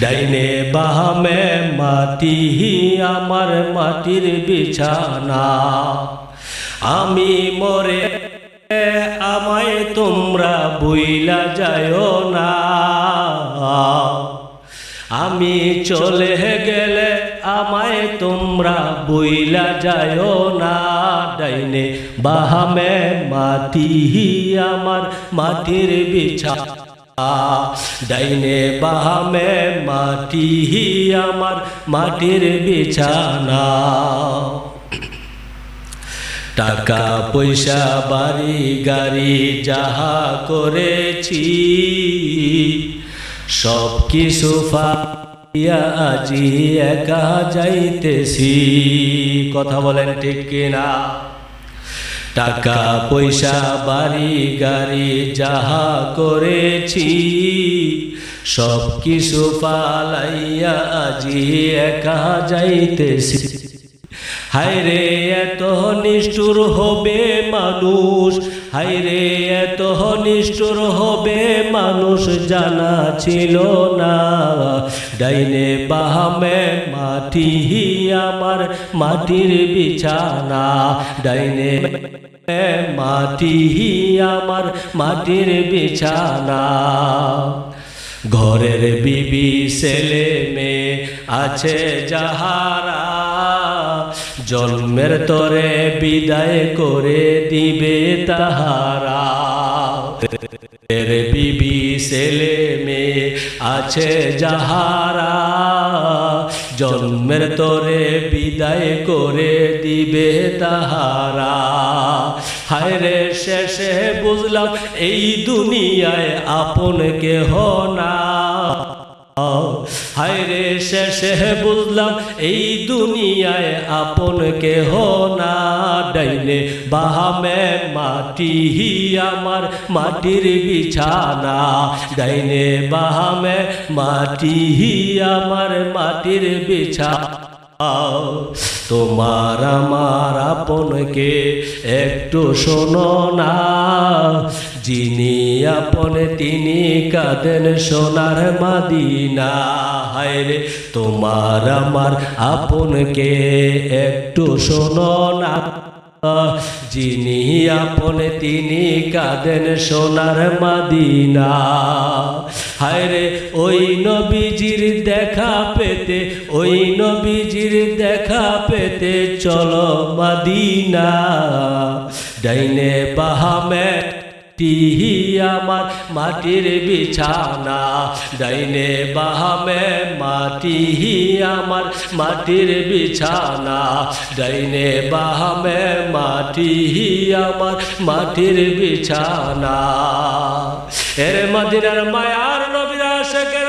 ডাইনে বাহামে মাটি, আমার মাটির বিছানা। আমি মরে, আমায় তোমরা বইলা যায় না। আমি চলে গেলে আমায় তোমরা বইলা যায় না। ডাইনে বাহামে মাটি, আমার মাটির বিছা ডাইনে বাহামে মাটি আমার মাটির বিছানা। টাকা, পয়সা, বাড়ি, গাড়ি যাহা করেছি সব কিছু আজি একা যাইতেছি। কথা বলেন ঠিক কিনা? টাকা পয়সা বাড়ি গাড়ি যাহা করেছি সব কিছু পালাইয়া আজি একা যাইতেছি। হায়রে, এত নিষ্ঠুর হবে মানুষ। হায়রে, এত নিষ্ঠুর হবে মানুষ জানা ছিল না। ডাইনে বাহামে মাটি আমার মাটির বিছানা। ডাইনে মাটি আমার মাটির বিছানা। ঘরের বিবি ছেলে মেয়ে আছে যাহারা। জন্মের তরে বিদায় করে দিবে তাহারা। এর বিবি, ছেলে মেয়ে আছে যাহারা। জন্মের তরে বিদায় করে দিবে তাহারা। হায়রে শেষে বুঝলাম এই দুনিয়ায় আপন কেহ না হায়রে শেষে বুঝলাম, এই দুনিয়ায় আপন কেহ না। ডাইনে বাহামে মাটি আমার মাটির বিছানা। ডাইনে বাহামে মাটি আমার মাটির বিছানা। তোমার আমার আপনকে একটু শোনো না। যিনি আপন, তিনি কাঁদেন সোনার মাদিনা। হায় তোমার আমার আপনকে একটু শোনো না। যিনি আপন তিনি কাঁদেন সোনার মাদিনা। হায়রে, ওই নবীজির দেখা পেতে, ওই নবীজির দেখা পেতে চলো মাদিনা। ডাইনে বাহামে তিহি আমার, মাটির বিছানা। ডাইনে বাহামে মাটিহি আমার, মাটির বিছানা। ডাইনে বাহামে মাটিহি আমার, মাটির বিছানা। এর মদিনার মায়ার নবীরা শেখের